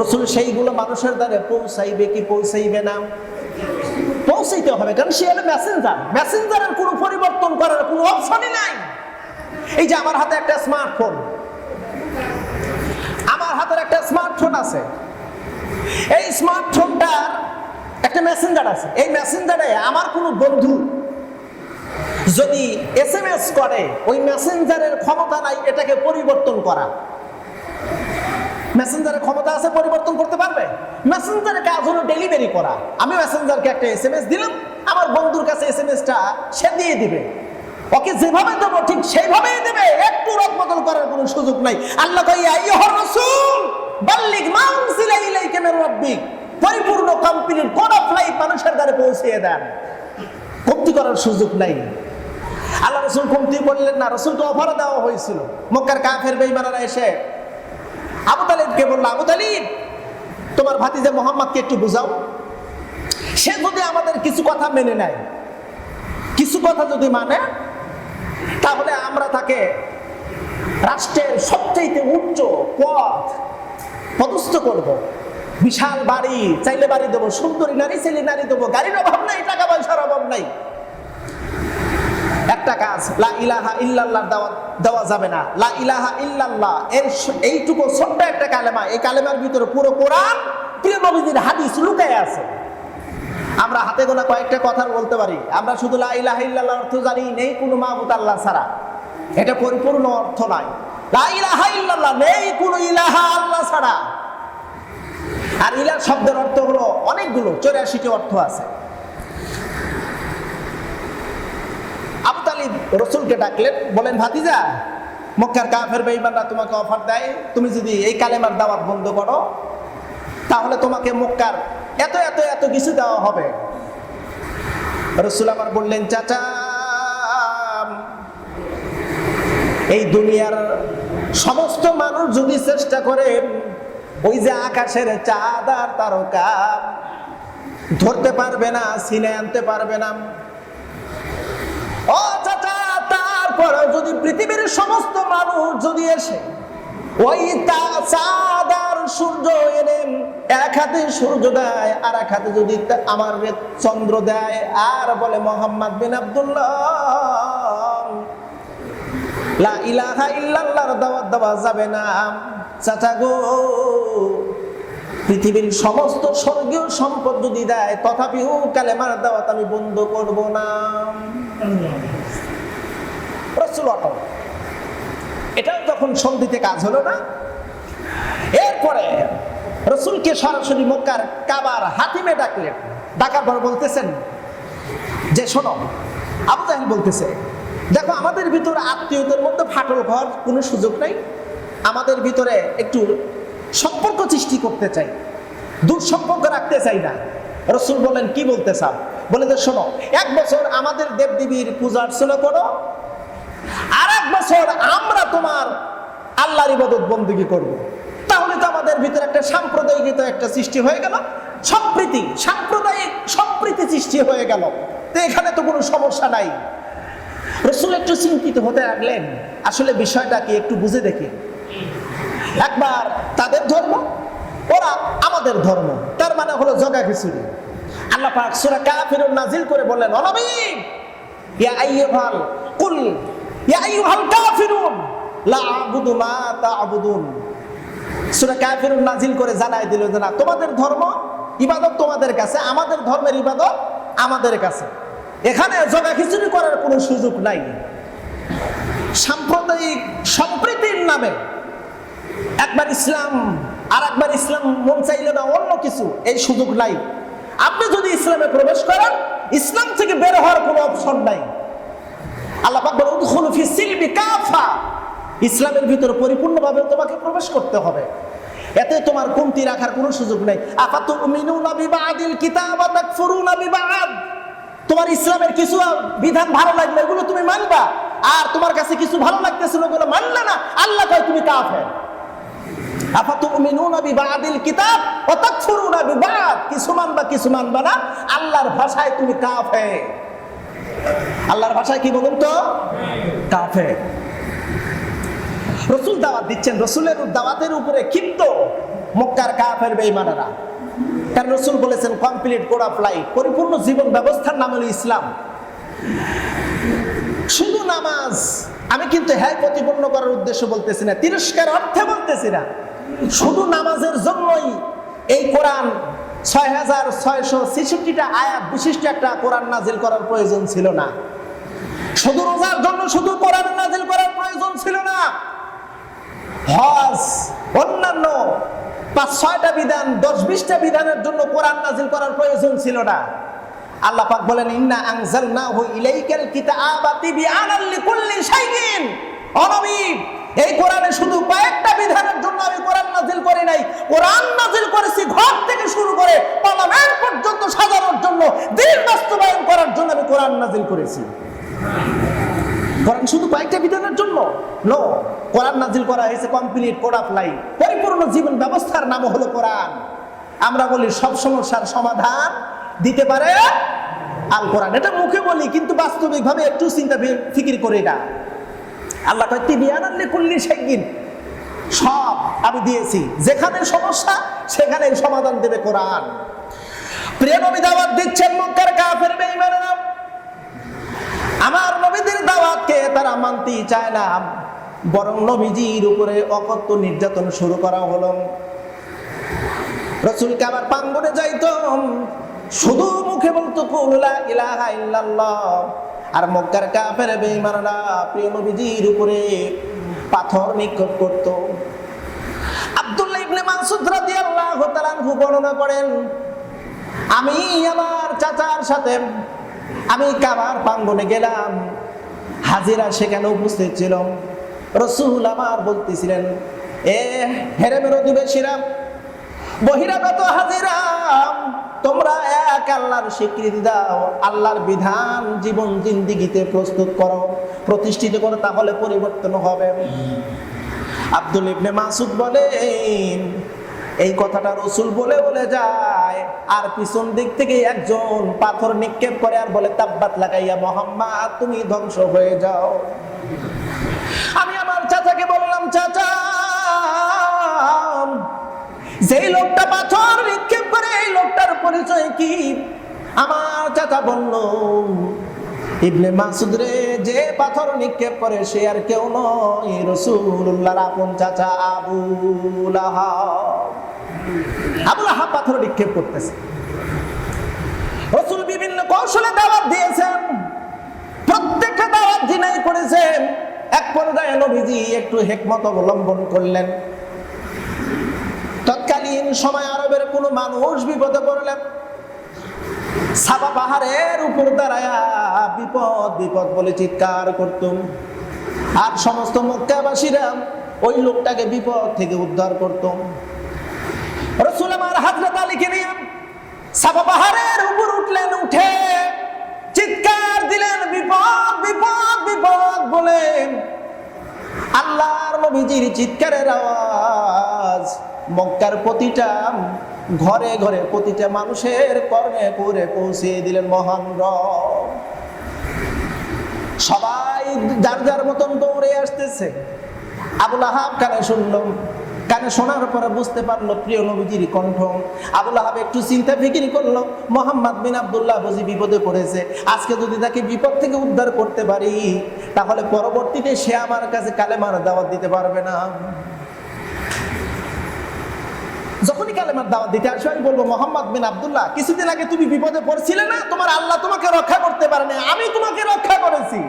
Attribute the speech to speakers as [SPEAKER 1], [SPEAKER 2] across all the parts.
[SPEAKER 1] রসুল সেইগুলো মানুষের দ্বারে পৌঁছাইবে কি পৌঁছাইবে না? পৌঁছাইতে হবে, কারণ সে হলো মেসেঞ্জার মেসেঞ্জারের কোনো পরিবর্তন করার কোনো অপশনই নাই। এই যে আমার হাতে একটা স্মার্টফোন আমার হাতের একটা স্মার্টফোন আছে। এই স্মার্টফোনটার একটা মেসেঞ্জার আছে। এই মেসেঞ্জারে আমার কোনো বন্ধু যদি এস করে, ওই মেসেঞ্জারের ক্ষমতা নাই এটাকে পরিবর্তন করা। মেসেঞ্জারের ক্ষমতা আছে, পরিবর্তন করতে পারবে? মেসেঞ্জারের কাজ হলো ডেলিভারি করা। আমি মেসেঞ্জারকে একটা এস এম এস দিলাম, আমার বন্ধুর কাছে এস এম এসটা সে দিয়ে দিবে। ওকে যেভাবে দেবো, ঠিক সেইভাবেই দেবে। একটু রদ বদল করার কোনো সুযোগ নাই। আল্লাহ কই আইয়ুহার রাসূল, বাল্লিগ মা উনজিলা ইলাইকা মির রাব্বিক। পরিপূর্ণ কমপ্লিট কোড অফ লাইফ মানুষের দ্বারে পৌঁছিয়ে দেন। কমতি করার সুযোগ নাই। আল্লাহ রসুল কমতি বললেন না। রসুলকে অফার দেওয়া হয়েছিল। মক্কার কাফের বেইমানারা এসে আবু তালিবকে বলল, আবু তালিব, তোমার ভাতিজা মোহাম্মদকে একটু বুঝাও। সে যদি আমাদের কিছু কথা মেনে নেয়, কিছু কথা যদি মানে তাহলে আমরা তাকে রাষ্ট্রের সবচেয়ে উচ্চ পদ পদস্থ করব। বিশাল বাড়ি, চাইলে বাড়ি দেবো, সুন্দরী নারী, ছেলে নারী দেবো, গাড়ির অভাব নাই, টাকা পয়সার অভাব নাই। একটা কাজ লা ইলাহা ইল্লাল্লাহ দেওয়া দেওয়া যাবে না। লা ইলাহা ইল্লাল্লাহ এর এইটুকু ছোট্ট একটা কালেমা। এই কালেমার ভিতরে পুরো কোরআন, প্রিয় নবীজির হাদিস লুকায় আছে। আমরা হাতে গোনা কয়েকটা কথা বলতে পারি। আমরা শুধু লা ইলাহা ইল্লাল্লাহ অর্থ জানি, নেই কোনো মাহবুদ আল্লাহ ছাড়া। এটা পরিপূর্ণ অর্থ নয় লা ইলাহা ইল্লাল্লাহ, নেই কোনো ইলাহা আল্লাহ ছাড়া। আর ইলাহ শব্দের অর্থ হলো অনেকগুলো, চৌরাশিটি অর্থ আছে। তালিব রসুলকে ডাকলেন, বলেন, ভাতিজা, মক্কার কাফের বেঈমানরা তোমাকে অফার দেয়, তুমি যদি এই কালেমার দাওয়াত বন্ধ করো, তাহলে তোমাকে মক্কার এত এত এত কিছু দেওয়া হবে। রসুল আমার বললেন, চাচা, এই দুনিয়ার সমস্ত মানুষ যদি চেষ্টা করে, ওই যে আকাশের চাঁদ তারকা, ধরতে পারবে না সিনে আনতে পারবে না। ও তারপরে যদি পৃথিবীর সমস্ত মানুষ যদি এসে, ওই তা চাঁদ আর সূর্য এনে এক হাতে সূর্য দেয়, আর এক হাতে যদি আমার চন্দ্র দেয়, আর বলে মোহাম্মদ বিন আব্দুল্লাহ, লা ইলাহা ইল্লাল্লাহর দাওয়াত দেওয়া যাবে না। চাচা গো, পৃথিবীর সমস্ত স্বর্গীয় সম্পদ যদি দেয়, তথাপিও কালেমার দাওয়াত আমি বন্ধ করব না। রসুল অটল। এটাও সন্ধিতে কাজ হলো না, এরপরে রসুলকে সরাসরি মক্কার কাবার হাতিমে ডাকলেন ডাকার পর বলতেছেন, যে শোনো, আবু বলতেছে, দেখো আমাদের ভিতরে আত্মীয়দের মধ্যে ফাটল হওয়ার কোনো সুযোগ নাই, আমাদের ভিতরে একটু সম্পর্ক সৃষ্টি করতে চাই দূর সম্পর্ক রাখতে চাই না। রসুল বলেন, কি বলতে চান বলে যে, শোনো, এক বছর আমাদের দেবদেবীর পূজা অর্চনা করো এক বছর আমরা তোমার আল্লাহর ইবাদত বন্দুকি করব। তাহলে তো আমাদের ভিতরে একটা সাম্প্রদায়িকতা একটা সৃষ্টি হয়ে গেল। সম্প্রীতি, সাম্প্রদায়িক সম্প্রীতি সৃষ্টি হয়ে গেল। তো এখানে তো কোনো সমস্যা নাই। রসুল একটু চিন্তিত হতে লাগলেন। আসলে বিষয়টা কি একটু বুঝে দেখি। একবার তাদের ধর্ম, ওরা আমাদের ধর্ম। তার মানে হলো জগা খিচুড়ি। আল্লাহ পাক সূরা কাফিরুন নাজিল করে বললেন অনবী ইয়া আইয়ুহাল কুল লা নাজিল করে জানাই দিল যে, না, তোমাদের ধর্ম তোমাদের কাছে, আমাদের ধর্মের আমাদের কাছে। এখানে করার কোনো সুযোগ নাই। সাম্প্রদায়িক সম্প্রীতির নামে একবার ইসলাম আর একবার ইসলাম মন চাইলে না, অন্য কিছু, এই সুযোগ নাই। আপনি যদি ইসলামে প্রবেশ করেন, ইসলাম থেকে বের হওয়ার কোনো অপশন নাই। আল্লাহ পাক বলে উদখুলু কাফা। ইসলামের ভিতরে পরিপূর্ণভাবে তোমাকে প্রবেশ করতে হবে। এতে তোমার কমতি রাখার কোনো সুযোগ নাই। বিবাদিল কিতাব তোমার ইসলামের কিছু বিধান ভালো লাগবে এগুলো তুমি মানবা। আর তোমার কাছে কিছু ভালো লাগতেছিল ওগুলো মানলে না, আল্লাহ কয় তুমি কাফের। কিছু মানবা কিছু মানবা না, আল্লাহর ভাষায় তুমি কাফের। আল্লাহর ভাষায় কি বলুন তো? কাফের। রসুল দাওয়াত দিচ্ছেন, রসুলের দাওয়াতের উপরে ক্ষিপ্ত মক্কার কাফের বেঈমানেরা। কারণ রসুল বলেছেন, কমপ্লিট কোড অফ লাইফ পরিপূর্ণ জীবন ব্যবস্থার নাম হলো ইসলাম। শুধু নামাজ। আমি কিন্তু হ্যাঁ প্রতিপন্ন করার উদ্দেশ্য বলতেছি না তিরস্কার অর্থে বলতেছি না। শুধু নামাজের জন্যই এই কোরআন ছয় হাজার ছয়শো ছেষট্টিটা আয়াত বিশিষ্ট একটা কোরআন নাজিল করার প্রয়োজন ছিল না। শুধু রোজার জন্য শুধু কোরআন নাজিল করার প্রয়োজন ছিল না। হজ, অন্যান্য পাঁচ, ছয়টা বিধান, দশ, বিশটা বিধানের জন্য কোরআন নাজিল করার প্রয়োজন ছিল না। আল্লাহ পাক বলেন, ইন্না আনজালনাহু ইলাইকাল কিতাবা তিবিয়ানাল লিকুল্লি শাইইন। অনবী, এই কোরআনে শুধু কয়েকটা বিধানের জন্য আমি কোরআন নাজিল করি নাই, কোরআন নাজিল করেছি, ঘর থেকে শুরু করে পার্লামেন্ট পর্যন্ত সাজানোর জন্য, দিন বাস্তবায়ন করার জন্য আমি কোরআন নাজিল করেছি। শুধু কয়েকটা বিধানের জন্য? কোরআন নাজিল করা হয়েছে কমপ্লিট কোড অফ লাইফ পরিপূর্ণ জীবন ব্যবস্থার নাম হলো কোরআন। আমরা বলি সব সমস্যার সমাধান দিতে পারে আল কোরআন। এটা মুখে বলি, কিন্তু বাস্তবিকভাবে একটু চিন্তা ফিকির করি না। আল্লাহ কয় তিবিয়ানাল্লি কুল্লি শাইইন সব আমি দিয়েছি। যেখানে সমস্যা সেখানে সমাধান দেবে কোরআন। প্রিয় নবী দাওয়াত দিচ্ছেন মক্কার কাফের বেঈমানেরা। আমার নবীদের দাওয়াতকে তারা মানতেই চায় না। বরং নবীজির উপরে অকত্য নির্যাতন শুরু করা হলো। রসুলকে আবার পাঙ্গনে যাইতাম। শুধু মুখে বলতো, কুলা ইলাহা ইল্লাল্লাহ। আর মক্কার কাফের বেঈমানরা প্রিয় নবীজির উপরে পাথর নিক্ষেপ করত। তাআলা বর্ণনা করেন, আমি আমার চাচার সাথে, আমি কাবার প্রাঙ্গনে গেলাম। হাজিরা সেখানে উপস্থিত ছিল। রসুল আমার বলতেছিলেন, এ হেরেমের অধিবেশীরা বহিরাগত হাজিরাম তোমরা এক আল্লাহর স্বীকৃতি দাও। আল্লাহর বিধান জীবন জিন্দিগিতে প্রস্তুত করো, প্রতিষ্ঠিত করো, তাহলে পরিবর্তন হবে। আব্দুল ইবনে মাসুদ বলেন, এই কথাটা রসুল বলে বলে যায়, আর পিছন দিক থেকে একজন পাথর নিক্ষেপ করে আর বলে, তাব্বাত লাগাইয়া মোহাম্মদ, তুমি ধ্বংস হয়ে যাও। আমি আমার চাচাকে বললাম, চাচা, যেই লোকটা পাথর নিক্ষেপ করে, এই লোকটার পরিচয় কি? আমার চাচা বলল ইবনে মাসুদ রে, যে পাথর নিক্ষেপ করে সে আর কেউ নয়। রসুল্লাহর আপন চাচা আবু লাহাব। আবু লাহাব পাথর নিক্ষেপ করতেছে। রসুল বিভিন্ন কৌশলে দাওয়াত দিয়েছেন। প্রত্যেকটা দাওয়াত দিনাই করেছেন। এক পর্যায়ে নবীজি একটু হেকমত অবলম্বন করলেন। তৎকালীন সময় আরবের কোন মানুষ বিপদে পড়লেন। সাবা পাহাড়ের উপর দাঁড়ায়া বিপদ বিপদ বলে চিৎকার করতুম। আর সমস্ত মক্কাবাসীরা ওই লোকটাকে বিপদ থেকে উদ্ধার করতুম। রসুল আমার হাজরত আলীকে নিয়ে সাবা পাহাড়ের উপর উঠলেন, উঠে চিৎকার দিলেন, বিপদ বিপদ বিপদ বলেন আল্লাহর নবীজির চিৎকারের আওয়াজ মক্কার প্রতিটা ঘরে ঘরে প্রতিটা মানুষের কর্ণে করে পৌঁছে দিলেন মহান রব। সবাই যার যার মতন দৌড়ে আসতেছে। আবুল আহাব কানে শুনলাম কানে শোনার পরে বুঝতে পারল প্রিয় নবীজির কণ্ঠ। আবুল আহাব একটু চিন্তা ফিকির করল, মোহাম্মদ বিন আব্দুল্লাহ বুঝি বিপদে পড়েছে। আজকে যদি তাকে বিপদ থেকে উদ্ধার করতে পারি, তাহলে পরবর্তীতে সে আমার কাছে কালেমার দাওয়াত দিতে পারবে না। যখনই কালেমার দাওয়াত দিতে আসবে, আমি বলব, মোহাম্মদ বিন আব্দুল্লাহ, কিছুদিন আগে তুমি বিপদে পড়ছিলে না? তোমার আল্লাহ তোমাকে রক্ষা করতে পারেনি। আমি তোমাকে রক্ষা করেছি।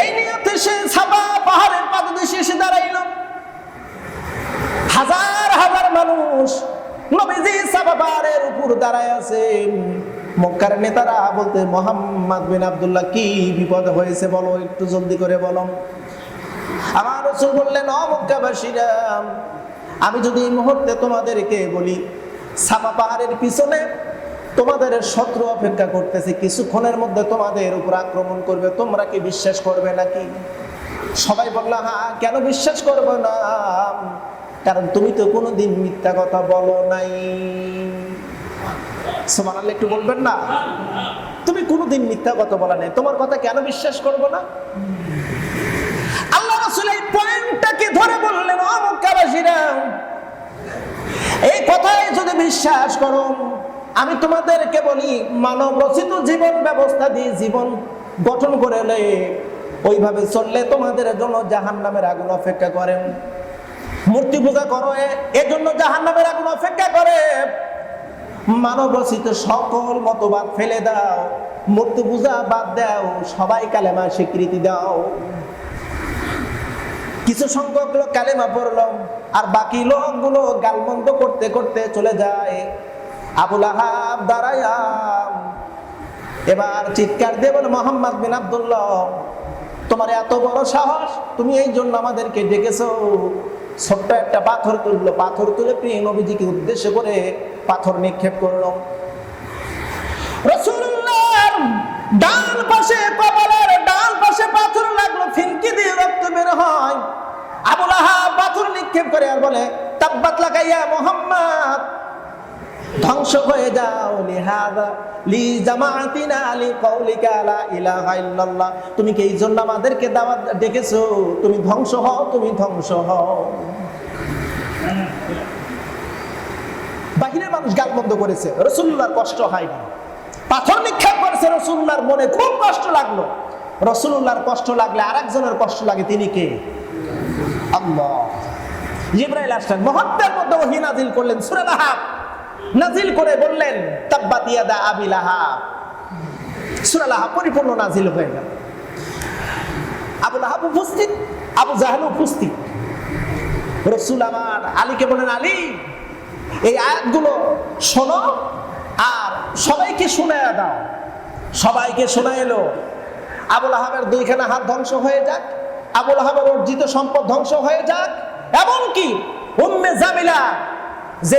[SPEAKER 1] এই নিয়তে সে সাবা পাহাড়ের পাদদেশে এসে দাঁড়াইল। হাজার হাজার মানুষ নবীজি সাবা পাহাড়ের উপর দাঁড়ায় আছে মক্কার নেতারা বলতে, মোহাম্মদ বিন আব্দুল্লাহ, কি বিপদ হয়েছে বলো? একটু জলদি করে বলো। আমার রসুল বললেন অ মক্কাবাসীরা আমি যদি এই মুহূর্তে তোমাদেরকে বলি সাবা পাহাড়ের পিছনে তোমাদের শত্রু অপেক্ষা করতেছে, কিছুক্ষণের মধ্যে তোমাদের উপর আক্রমণ করবে, তোমরা কি বিশ্বাস করবে নাকি? সবাই বলল হ্যাঁ কেন বিশ্বাস করব না? কারণ তুমি তো কোনোদিন মিথ্যা কথা বলো নাই। সোমানাল্লাহ একটু বলবেন না? তুমি কোনোদিন মিথ্যা কথা বলা নেই। তোমার কথা কেন বিশ্বাস করব না? ধরে বললেন এই কথায় যদি বিশ্বাস করো, আমি তোমাদেরকে বলি মানব রচিত জীবন ব্যবস্থা দিয়ে জীবন গঠন করে নে। ওইভাবে চললে তোমাদের জন্য জাহান নামের আগুন অপেক্ষা করেন মূর্তি পূজা করো এজন্য জাহান নামের আগুন অপেক্ষা করে। মানব রচিত সকল মতবাদ ফেলে দাও, মূর্তি পূজা বাদ দাও, সবাই কালেমা স্বীকৃতি দাও। কিছু সংখ্যক লোক কালেমা পড়ল, আর বাকি লোকগুলো গালমন্দ করতে করতে চলে যায়। আবুল আহাব দাঁড়ায়াম এবার চিৎকার দিয়ে বলে, মোহাম্মদ বিন আব্দুল্লাহ, তোমার এত বড় সাহস, তুমি এই জন্য আমাদেরকে ডেকেছ। ছোট্ট একটা পাথর তুললো। পাথর তুলে প্রিয় নবীজিকে উদ্দেশ্য করে পাথর নিক্ষেপ করল। রসুল্লাহর ডান পাশে কপালের করে আর বলে, তাব্বাত লাগাইয়া মোহাম্মদ, ধ্বংস হয়ে যাও লিহাদা লি জামাতিনা ইলাহা ইল্লাল্লাহ। তুমি কি আমাদেরকে দাওয়াত ডেকেছো? তুমি ধ্বংস হও, তুমি ধ্বংস হও। বাহিরের মানুষ গাল বন্ধ করেছে, রসুল্লাহর কষ্ট হয়নি। পাথর নিক্ষেপ করেছে রসুল্লাহর মনে, খুব কষ্ট লাগল। রসুল্লাহর কষ্ট লাগলে আরেকজনের কষ্ট লাগে, তিনি কে? আল্লাহ। জিব্রাইল আসলেন, মুহূর্তের মধ্যে ওহী নাজিল করলেন, সূরা লাহাব। নাজিল করে বললেন তাব্বাত ইয়াদা আবি লাহাব। সূরা লাহাব পরিপূর্ণ নাজিল হয়ে গেল। আবু লাহাব উপস্থিত, আবু জাহাল উপস্থিত। রসুল আমার, আলীকে বলেন আলী, এই আয়াতগুলো শোনো আর সবাইকে শুনে দাও। সবাইকে শোনা এলো। আবুল আহাবের দুইখানা হাত ধ্বংস হয়ে যাক আবুল আহাবের অর্জিত সম্পদ ধ্বংস হয়ে যাক। এমনকি উম্মে জামিলা